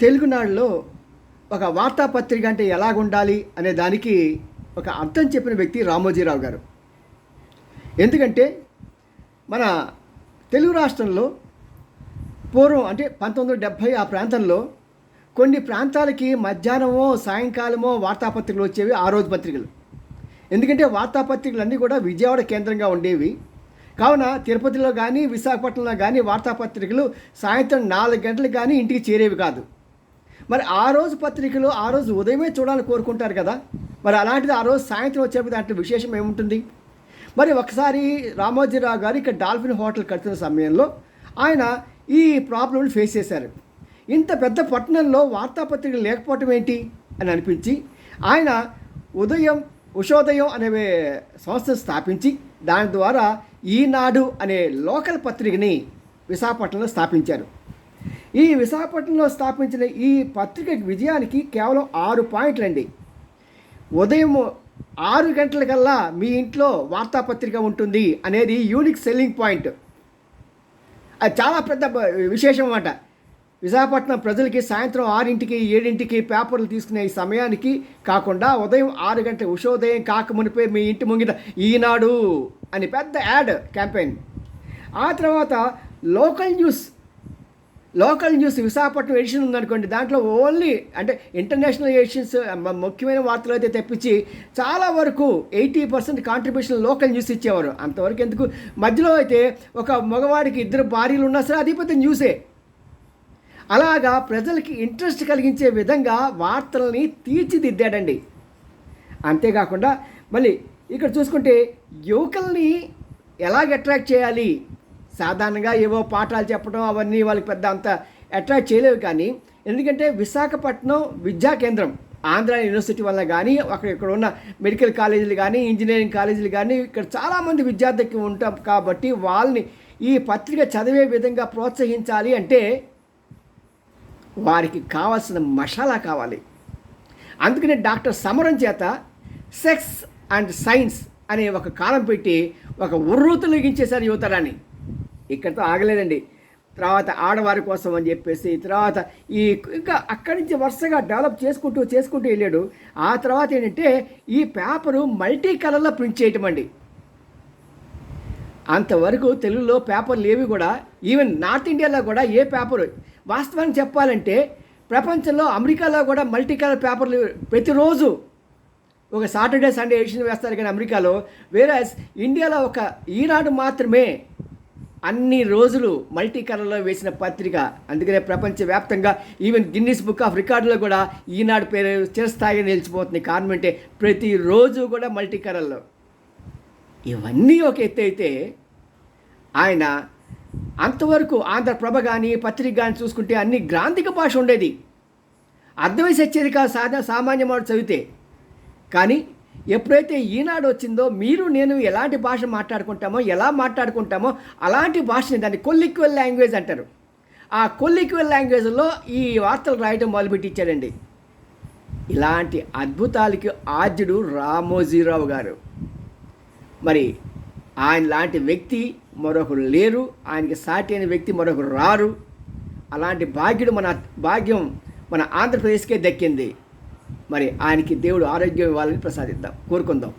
తెలుగునాడులో ఒక వార్తాపత్రిక అంటే ఎలాగుండాలి అనే దానికి ఒక అర్థం చెప్పిన వ్యక్తి రామోజీరావు గారు. ఎందుకంటే మన తెలుగు రాష్ట్రంలో పూర్వం అంటే పంతొమ్మిది వందల డెబ్భై ఆ ప్రాంతంలో కొన్ని ప్రాంతాలకి మధ్యాహ్నమో సాయంకాలమో వార్తాపత్రికలు వచ్చేవి ఆ రోజు పత్రికలు. ఎందుకంటే వార్తాపత్రికలు అన్నీ కూడా విజయవాడ కేంద్రంగా ఉండేవి. కావున తిరుపతిలో కానీ విశాఖపట్నంలో కానీ వార్తాపత్రికలు సాయంత్రం నాలుగు గంటలకు కానీ ఇంటికి చేరేవి కాదు. మరి ఆ రోజు పత్రికలు ఆ రోజు ఉదయమే చూడాలని కోరుకుంటారు కదా? మరి అలాంటిది ఆ రోజు సాయంత్రం వచ్చేప్పుడు దాంట్లో విశేషం ఏముంటుంది? మరి ఒకసారి రామోజీరావు గారు ఇక్కడ డాల్ఫిన్ హోటల్ కడుతున్న సమయంలో ఆయన ఈ ప్రాబ్లమ్ని ఫేస్ చేశారు. ఇంత పెద్ద పట్టణంలో వార్తాపత్రికలు లేకపోవటం ఏంటి? అని అనిపించి ఆయన ఉదయం ఉషోదయం అనే సంస్థను స్థాపించి దాని ద్వారా ఈనాడు అనే లోకల్ పత్రికని విశాఖపట్నంలో స్థాపించారు. ఈ విశాఖపట్నంలో స్థాపించిన ఈ పత్రిక విజయానికి కేవలం ఆరు పాయింట్లు అండి ఉదయం ఆరు గంటలకల్లా మీ ఇంట్లో వార్తాపత్రిక ఉంటుంది అనేది యూనిక్ సెల్లింగ్ పాయింట్ అది చాలా పెద్ద విశేషం అన్నమాట. విశాఖపట్నం ప్రజలకి సాయంత్రం ఆరింటికి ఏడింటికి పేపర్లు తీసుకునే ఈ సమయానికి కాకుండా ఉదయం ఆరు గంటల ఉషోదయం కాకమునిపే మీ ఇంటి ముంగిట ఈనాడు అని పెద్ద యాడ్ క్యాంపెయిన్. ఆ తర్వాత local news local news Visakhapatnam edition ఉందనుకోండి దాంట్లో ఓన్లీ అంటే ఇంటర్నేషనల్ ఎడిషన్స్ ముఖ్యమైన వార్తలు అయితే తెప్పించి చాలా వరకు eighty percent contribution local news ఇచ్చేవారు. అంతవరకు ఎందుకు? మధ్యలో అయితే ఒక మగవాడికి ఇద్దరు భార్యలు ఉన్నా సరే అది పెద్ద న్యూసే. అలాగా ప్రజలకి ఇంట్రెస్ట్ కలిగించే విధంగా వార్తల్ని తీర్చిదిద్దాడండి. అంతేకాకుండా మళ్ళీ ఇక్కడ చూసుకుంటే యువకుల్ని ఎలాగ అట్రాక్ట్ చేయాలి? సాధారణంగా ఏవో పాఠాలు చెప్పడం అవన్నీ వాళ్ళకి పెద్ద అంత అట్రాక్ట్ చేయలేవు కానీ ఎందుకంటే విశాఖపట్నం విద్యా కేంద్రం ఆంధ్ర యూనివర్సిటీ వల్ల కానీ అక్కడ ఇక్కడ ఉన్న మెడికల్ కాలేజీలు కానీ ఇంజనీరింగ్ కాలేజీలు కానీ ఇక్కడ చాలామంది విద్యార్థికి ఉంటాం కాబట్టి వాళ్ళని ఈ పత్రిక చదివే విధంగా ప్రోత్సహించాలి అంటే వారికి కావాల్సిన మసాలా కావాలి. అందుకనే డాక్టర్ సమరం చేత సెక్స్ అండ్ సైన్స్ అనే ఒక కాలం పెట్టి ఒక ఉర్రూతలిగించేశారు యువతరాన్ని. ఇక్కడితో ఆగలేదండి. తర్వాత ఆడవారి కోసం అని చెప్పేసి తర్వాత ఈ ఇంకా అక్కడి నుంచి వరుసగా డెవలప్ చేసుకుంటూ చేసుకుంటూ వెళ్ళాడు. ఆ తర్వాత ఏంటంటే ఈ పేపరు మల్టీ కలర్లో ప్రింట్ చేయటం అండి అంతవరకు తెలుగులో పేపర్లు ఏవి కూడా ఈవెన్ నార్త్ ఇండియాలో కూడా ఏ పేపరు వాస్తవానికి చెప్పాలంటే ప్రపంచంలో అమెరికాలో కూడా మల్టీ కలర్ పేపర్లు ప్రతిరోజు ఒక సాటర్డే సండే ఎడిషన్ వేస్తారు కానీ అమెరికాలో. వేరే ఇండియాలో ఒక ఈనాడు మాత్రమే అన్ని రోజులు మల్టీ కలర్లో వేసిన పత్రిక. అందుకనే ప్రపంచవ్యాప్తంగా ఈవెన్ గిన్నిస్ బుక్ ఆఫ్ రికార్డులో కూడా ఈనాడు పేరు చిరస్థాయిగా నిలిచిపోతుంది. కారణం అంటే ప్రతిరోజు కూడా మల్టీ కలర్లో. ఇవన్నీ ఒక ఎత్తు అయితే ఆయన అంతవరకు ఆంధ్రప్రభ కానీ పత్రిక కానీ చూసుకుంటే అన్ని గ్రాంధిక భాష ఉండేది. అర్థమై సచ్చేది కాదు సాధ సామాన్య మాట చదివితే. కానీ ఎప్పుడైతే ఈనాడు వచ్చిందో మీరు నేను ఎలాంటి భాష మాట్లాడుకుంటామో ఎలా మాట్లాడుకుంటామో అలాంటి భాషని దాన్ని కొల్లిక్వల్ లాంగ్వేజ్ అంటారు. ఆ కొల్లిక్వల్ లాంగ్వేజ్లో ఈ వార్తలు రాయడం మొదలుపెట్టించాడండి. ఇలాంటి అద్భుతాలకి ఆద్యుడు రామోజీరావు గారు. మరి ఆయన లాంటి వ్యక్తి మరొకరు లేరు ఆయనకి సాటి అయిన వ్యక్తి మరొకరు రారు. అలాంటి భాగ్యుడు మన భాగ్యం మన ఆంధ్రప్రదేశ్కే దక్కింది. మరి ఆయనకి దేవుడు ఆరోగ్యం ఇవ్వాలని ప్రసాదిద్దాం. కోరుకుందాం.